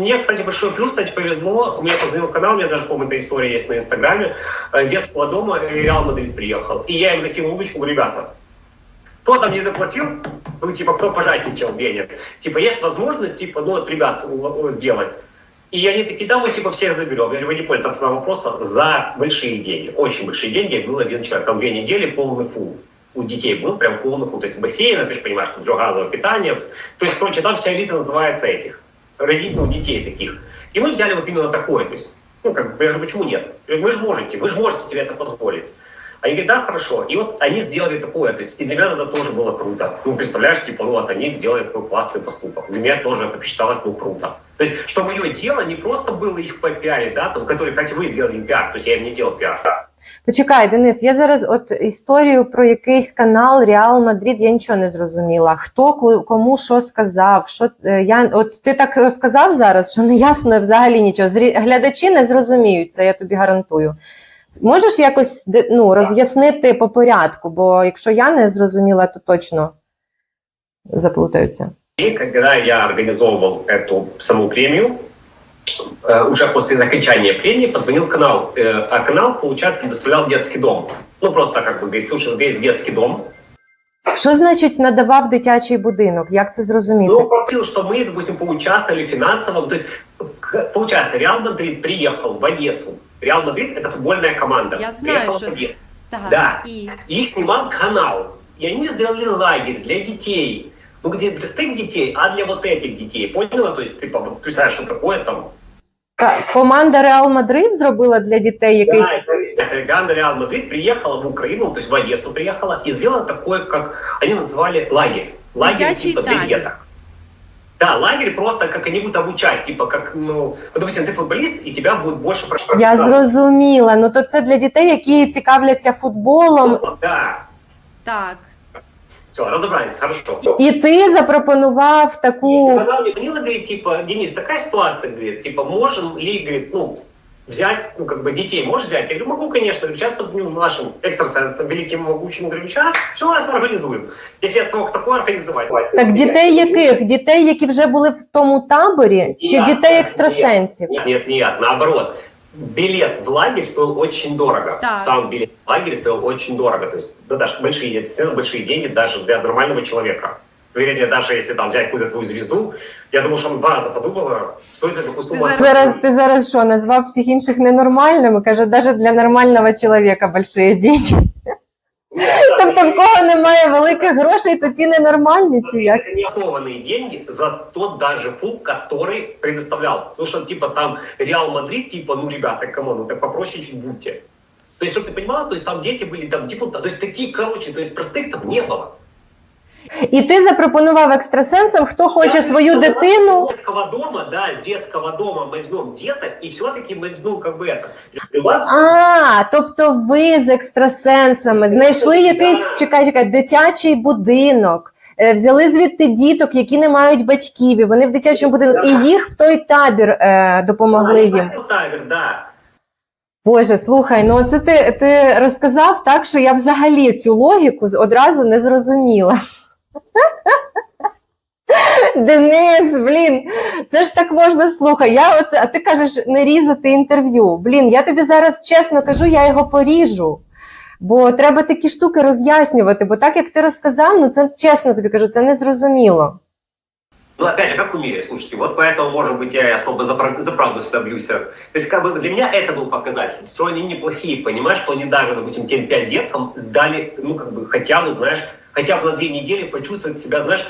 мне, кстати, большой плюс, кстати, повезло. У меня позвонил канал, у меня даже, по-моему, эта история есть на Инстаграме. Э, С детского дома э, Реал Мадрид приехал. И я им закинул удочку, ребята, кто там не заплатил, ну, типа, кто пожадничал денег. Типа, есть возможность, типа, ну, вот, ребят, сделать. И они такие, да, мы, типа, всех заберем. Я говорю, вы не поняли, там цена вопроса за большие деньги. Очень большие деньги. Был один человек, там две недели, полный фул. У детей был прям полный фул. То есть бассейн, ты же понимаешь, тут газовое питание. То есть, короче, там вся элита называется этих. Родить, детей таких. И мы взяли вот именно такое. То есть, ну, как бы, почему нет? Я говорю, вы же можете, вы же можете себе это позволить. Они говорят, да, хорошо. И вот они сделали такое. То есть, и для меня это тоже было круто. Ну, представляешь, типа, ну, вот они сделали такой классный поступок. Для меня тоже это посчиталось, ну, круто. То есть, что мое дело не просто было их попиарить, да, там, которые, как вы сделали пиар, то есть я им не делал пиар. Почекай, Денис, я зараз от історію про якийсь канал Реал Мадрид, я нічого не зрозуміла. Хто ку- кому що сказав? Що е, я от ти так розказав зараз, що не ясно взагалі нічого. Зрі- Глядачі не зрозуміють це, я тобі гарантую. Можеш якось де- ну, роз'яснити по порядку, бо якщо я не зрозуміла, то точно заплутаються. И когда я организовывал эту саму премию, э, уже после окончания премии позвонил канал, э, а канал, получается, предоставлял детский дом. Ну, просто как бы говорит, слушай, вот есть детский дом. Що значить надавав дитячий будинок? Як це зрозуміти? Ну, просил, что мы, допустим, поучаствовали финансово. То есть, к- получается, Реал Мадрид приехал в Одессу. Реал Мадрид – это футбольная команда. Я знаю, Приехала что- в Одессу. Так. Да. І Их снимал канал. И они сделали лагерь для детей. Ну, где для стык детей, а для вот этих детей. Поняла? То есть, типа, вот представляешь, что такое там Ка- Команда Реал Мадрид зробила для дітей якийсь. Да, это Леганда Реал Мадрид приехала в Украину, то есть в Одессу приехала, и сделала такое, как они называли лагерь. Лагерь Дитячий типа для табір. деток. Да, лагерь просто как они будут обучать, типа как, ну, вот, допустим, ты футболист, и тебя будет больше прошу- Я зрозуміла. Ну то це для дітей, які цікавляться футболом. Да, так. все, разобрались, хорошо. І ти запропонував И таку. канал мне звонила, говорит, типа, Денис, такая ситуация, говорит, типа, можем ли, говорит, ну, взять, ну, как бы, детей можешь взять? Я говорю, могу, конечно. Говорю, сейчас позвоню нашим экстрасенсам, великим и могучим. Говорю, сейчас все организуем. Если я смог такое организовать. Так дітей яких? Дітей, які вже були в тому таборі, чи дітей екстрасенсів? Нет, нет, нет, наоборот. Билет в лагерь стоил очень дорого. Так. Сам билет в лагерь стоил очень дорого. То есть, да, даже большие, действительно большие деньги даже для нормального человека. Поверь мне, даже если там взять какую-то твою звезду, я думаю, что он два раза подумал, стоит ли такую сумму. зараз- Зараз ти зараз що назвав всіх інших ненормальними? Каже, навіть для нормального чоловіка большие деньги. Тобто, в кого немає великих грошей, то ті ненормальні чи як? Это не основанные деньги за тот даже пул, который предоставлял. Потому что, типа, там Реал Мадрид, типа, ну, ребята, кому, ну, так попроще чуть будьте. То есть, чтобы ты понимала, то есть, там дети были, там, типа, то есть, такие, короче, то есть, простых там не было. І ти запропонував екстрасенсам, хто хоче Я свою говорю, дитину. С детского дома, да, с детского дома возьмем деток, и все-таки мы, ну, как бы это. И у вас А, тобто ви з екстрасенсами знайшли якийсь чекай, чекай, дитячий будинок. е, Взяли звідти діток, які не мають батьків, і вони в дитячому будинку, і їх в той табір е, допомогли їм. Тавер, да. Боже, слухай, ну це ти, ти розказав так, що я взагалі цю логіку з- одразу не зрозуміла. Денис, блін, це ж так можна слухай. Я оце, а ти кажеш не різати інтерв'ю. Блін, я тобі зараз чесно кажу, я його поріжу. Бо треба такі штуки роз'яснювати. Бо так як ти розказав, ну це чесно тобі кажу, це не зрозуміло. Ну, опять же, как в мире, слушайте, вот поэтому, может быть, я и особо за, прав- за правду всегда бьюсь. То есть, как бы, для меня это был показатель, что они неплохие, понимаешь, что они даже, допустим, тем пять деткам сдали, ну, как бы, хотя бы, знаешь, хотя бы на две недели почувствовать себя, знаешь,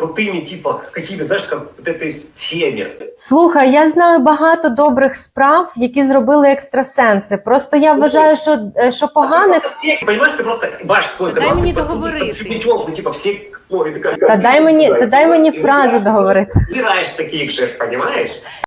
крутыми, типа, какими, знаешь, как вот этой схеме. Слухай, я знаю багато добрих справ, які зробили екстрасенси. Просто я вважаю, що, е, що поганих Все, понимаешь, ты просто башь твой Та дай канал, мені ты, по сути, договорити. там чуть-чуть, ну, типа, все, ну, это как... Та дай мені, та дай мені фразу договорити. Убираешь таких же, понимаешь?